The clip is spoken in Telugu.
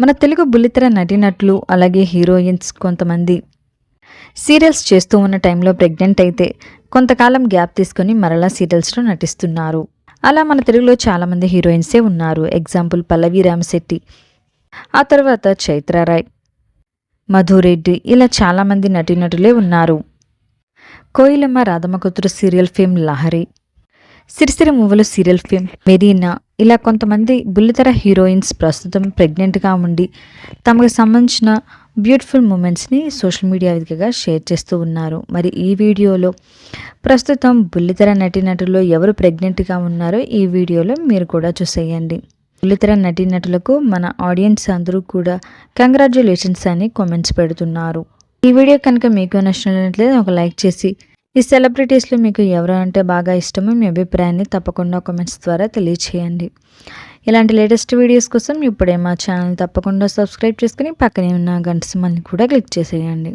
మన తెలుగు బుల్లితెర నటినట్లు అలాగే హీరోయిన్స్ కొంతమంది సీరియల్స్ చేస్తూ ఉన్న టైంలో ప్రెగ్నెంట్ అయితే కొంతకాలం గ్యాప్ తీసుకొని మరలా సీరియల్స్లో నటిస్తున్నారు. అలా మన తెలుగులో చాలామంది హీరోయిన్సే ఉన్నారు. ఎగ్జాంపుల్ పల్లవి రామశెట్టి ఆ తర్వాత చైత్రారాయ్ మధురెడ్డి ఇలా చాలామంది నటీనటులే ఉన్నారు. Koilamma Radhamma Kuthuru serial fame Lahari Sirisiri Muvalu serial fame Marina ఇలా కొంతమంది బుల్లితెర హీరోయిన్స్ ప్రస్తుతం ప్రెగ్నెంట్గా ఉండి తమకు సంబంధించిన బ్యూటిఫుల్ మూమెంట్స్ని సోషల్ మీడియా వేదికగా షేర్ చేస్తూ ఉన్నారు. మరి ఈ వీడియోలో ప్రస్తుతం బుల్లితెర నటీనటుల్లో ఎవరు ప్రెగ్నెంట్గా ఉన్నారో ఈ వీడియోలో మీరు కూడా చూసేయండి. బుల్లితెర నటీనటులకు మన ఆడియన్స్ అందరూ కూడా కంగ్రాచ్యులేషన్స్ అని కామెంట్స్ పెడుతున్నారు. ఈ వీడియో కనుక మీకు నచ్చినట్లయితే ఒక లైక్ చేసి ఈ సెలబ్రిటీస్లో మీకు ఎవరు అంటే బాగా ఇష్టమో మీ అభిప్రాయాన్ని తప్పకుండా కామెంట్స్ ద్వారా తెలియచేయండి. ఇలాంటి లేటెస్ట్ వీడియోస్ కోసం ఇప్పుడే మా ఛానల్ తప్పకుండా సబ్స్క్రైబ్ చేసుకుని పక్కనే ఉన్న గంట సింబల్ని కూడా క్లిక్ చేసేయండి.